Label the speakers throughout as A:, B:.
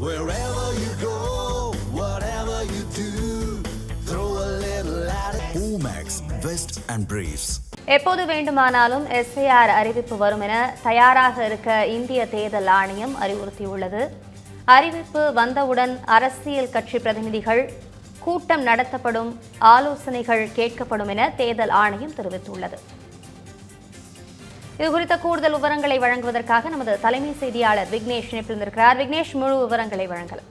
A: Wherever you go, whatever you do, throw a little at it. Omax, Vest and Briefs.
B: எப்போது வேண்டுமானாலும் SIR அறிவிப்பு வரும் என தயாராக இருக்க இந்திய தேர்தல் ஆணையம் அறிவுறுத்தியுள்ளது அறிவிப்பு வந்தவுடன் அரசியல் கட்சி பிரதிநிதிகள் கூட்டம் நடத்தப்படும் ஆலோசனைகள் கேட்கப்படும் என தேர்தல் ஆணையம் தெரிவித்துள்ளது இது குறித்த கூடுதல் விவரங்களை வழங்குவதற்காக நமது தலைமை செய்தியாளர் விக்னேஷ் இணைப்பிருந்திருக்கிறார் விக்னேஷ் முழு விவரங்களை வழங்கலாம்.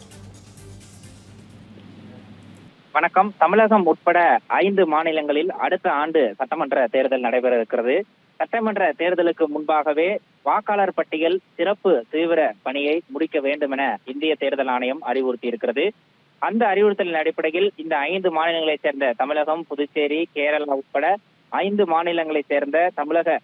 C: வணக்கம். தமிழகம் உட்பட ஐந்து மாநிலங்களில் அடுத்த ஆண்டு சட்டமன்ற தேர்தல் நடைபெற இருக்கிறது சட்டமன்ற தேர்தலுக்கு முன்பாகவே வாக்காளர் பட்டியல் சிறப்பு தீவிர பணியை முடிக்க வேண்டும் என இந்திய தேர்தல் ஆணையம் அறிவுறுத்தி இருக்கிறது அந்த அறிவுறுத்தலின் அடிப்படையில் இந்த ஐந்து மாநிலங்களைச் சேர்ந்த தமிழகம் புதுச்சேரி கேரளா உட்பட ஐந்து மாநிலங்களைச் சேர்ந்த தமிழக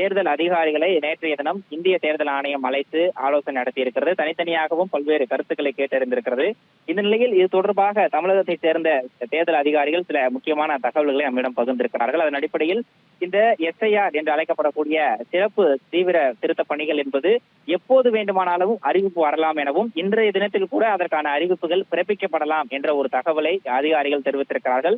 C: தேர்தல் அதிகாரிகளை நேற்றைய தினம் இந்திய தேர்தல் ஆணையம் அழைத்து ஆலோசனை நடத்தியிருக்கிறது. தனித்தனியாகவும் பல்வேறு கருத்துக்களை கேட்டறிந்திருக்கிறது. இந்த நிலையில் இது தொடர்பாக தமிழகத்தை சேர்ந்த தேர்தல் அதிகாரிகள் சில முக்கியமான தகவல்களை நம்மிடம் பகிர்ந்திருக்கிறார்கள். அதன் அடிப்படையில் இந்த எஸ்ஐஆர் என்று அழைக்கப்படக்கூடிய சிறப்பு தீவிர திருத்த பணிகள் என்பது எப்போது வேண்டுமானாலும் அறிவிப்பு வரலாம் எனவும் இன்றைய தினத்தில் கூட அதற்கான அறிவிப்புகள் பிறப்பிக்கப்படலாம் என்ற ஒரு தகவலை அதிகாரிகள் தெரிவித்திருக்கிறார்கள்.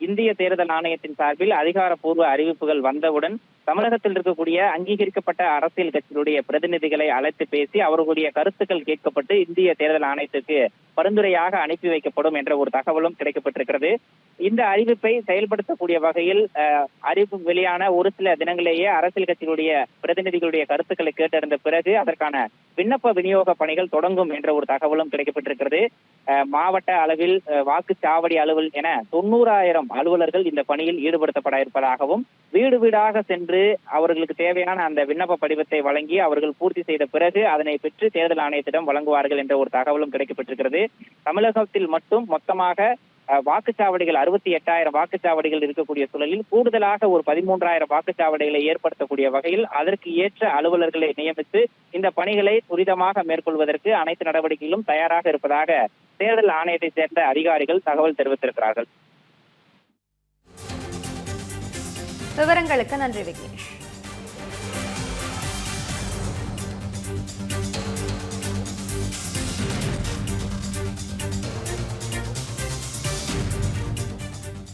C: இந்திய தேர்தல் ஆணையத்தின் சார்பில் அதிகாரப்பூர்வ அறிவிப்புகள் வந்தவுடன் தமிழகத்தில் இருக்கக்கூடிய அங்கீகரிக்கப்பட்ட அரசியல் கட்சிகளுடைய பிரதிநிதிகளை அழைத்து பேசி அவர்களுடைய கருத்துக்கள் கேட்கப்பட்டு இந்திய தேர்தல் ஆணையத்திற்கு பரிந்துரையாக அனுப்பி வைக்கப்படும் என்ற ஒரு தகவலும் கிடைக்கப்பட்டிருக்கிறது. இந்த அறிவிப்பை செயல்படுத்தக்கூடிய வகையில் அறிவிப்பு வெளியான ஒரு சில தினங்களிலேயே அரசியல் கட்சிகளுடைய பிரதிநிதிகளுடைய கருத்துக்களை கேட்டறிந்த பிறகு அதற்கான விண்ணப்ப விநியோக பணிகள் தொடங்கும் என்ற ஒரு தகவலும் கிடைக்கப்பட்டிருக்கிறது. அஹ், மாவட்ட அளவில் வாக்குச்சாவடி அலுவல் என தொண்ணூறாயிரம் அலுவலர்கள் இந்த பணியில் ஈடுபடுத்தப்பட இருப்பதாகவும் வீடு வீடாக சென்று அவர்களுக்கு தேவையான அந்த விண்ணப்ப படிவத்தை வழங்கி அவர்கள் பூர்த்தி செய்த பிறகு அதனை பெற்று தேர்தல் ஆணையத்திடம் வழங்குவார்கள் என்ற ஒரு தகவலும் கிடைக்கப்பட்டிருக்கிறது. தமிழகத்தில் மட்டும் மொத்தமாக வாக்குச்சாவடிகள் அறுபத்தி எட்டாயிரம் வாக்குச்சாவடிகள் இருக்கக்கூடிய சூழலில் கூடுதலாக ஒரு பதிமூன்றாயிரம் வாக்குச்சாவடிகளை ஏற்படுத்தக்கூடிய வகையில் அதற்கு ஏற்ற அலுவலர்களை நியமித்து இந்த பணிகளை துரிதமாக மேற்கொள்வதற்கு அனைத்து நடவடிக்கைகளும் தயாராக இருப்பதாக தேர்தல் ஆணையத்தை சேர்ந்த அதிகாரிகள் தகவல் தெரிவித்திருக்கிறார்கள்.
B: விவரங்களுக்கு நன்றி விக்னேஷ்.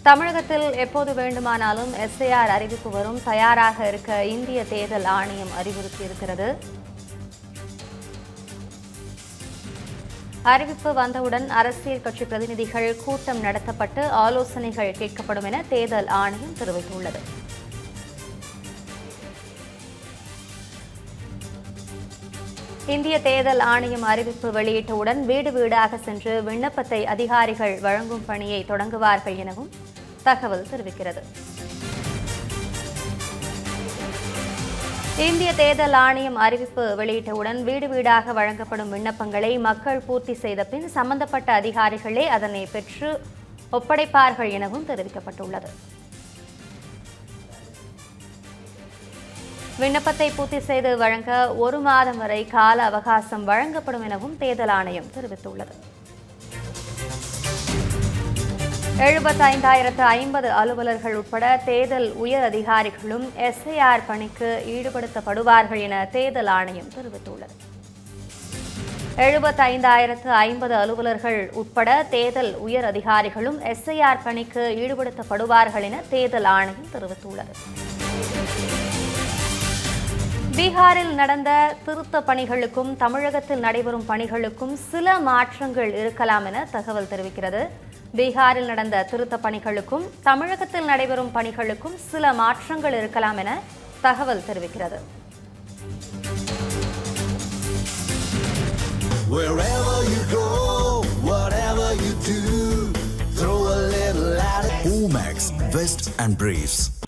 B: தமிழகத்தில் எப்போது வேண்டுமானாலும் எஸ்ஐஆர் அறிவிப்பு வரும். தயாராக இருக்க இந்திய தேர்தல் ஆணையம் அறிவுறுத்தியிருக்கிறது அறிவிப்பு வந்தவுடன் அரசியல் கட்சி பிரதிநிதிகள் கூட்டம் நடத்தப்பட்டு ஆலோசனைகள் கேட்கப்படும் என தேர்தல் ஆணையம் தெரிவித்துள்ளது. இந்திய தேர்தல் ஆணையம் அறிவிப்பு வெளியிட்டவுடன் வீடு வீடாக சென்று விண்ணப்பத்தை அதிகாரிகள் வழங்கும் பணியை தொடங்குவார்கள் எனவும் தகவல் தெரிவிக்கிறது. இந்திய தேர்தல் ஆணையம் அறிவிப்பு வெளியிட்டவுடன் வீடு வீடாக வழங்கப்படும் விண்ணப்பங்களை மக்கள் பூர்த்தி செய்த பின் சம்பந்தப்பட்ட அதிகாரிகளே அதனை பெற்று ஒப்படைப்பார்கள் எனவும் தெரிவிக்கப்பட்டுள்ளது. விண்ணப்பத்தை பூர்த்தி செய்து வழங்க ஒரு மாதம் வரை கால அவகாசம் வழங்கப்படும் எனவும் தேர்தல் ஆணையம் தெரிவித்துள்ளது. எழுபத்தைந்தாயிரத்து ஐம்பது அலுவலர்கள் உட்பட தேர்தல் உயர் அதிகாரிகளும் எஸ்ஐஆர் பணிக்கு ஈடுபடுத்தப்படுவார்கள் என தேர்தல் ஆணையம் தெரிவித்துள்ளது. எழுபத்தைந்தாயிரத்து ஐம்பது அலுவலர்கள் உட்பட தேர்தல் உயர் அதிகாரிகளும் எஸ்ஐஆர் பணிக்கு ஈடுபடுத்தப்படுவார்கள் என தேர்தல் ஆணையம் தெரிவித்துள்ளது. பீகாரில் நடந்த திருத்த பணிகளுக்கும் தமிழகத்தில் நடைபெறும் பணிகளுக்கும் சில மாற்றங்கள் இருக்கலாம் என தகவல் தெரிவிக்கிறது பீகாரில் நடந்த திருத்த பணிகளுக்கும் தமிழகத்தில் நடைபெறும் பணிகளுக்கும் சில மாற்றங்கள் இருக்கலாம் என தகவல் தெரிவிக்கிறது.
A: Omax, Vest and Briefs.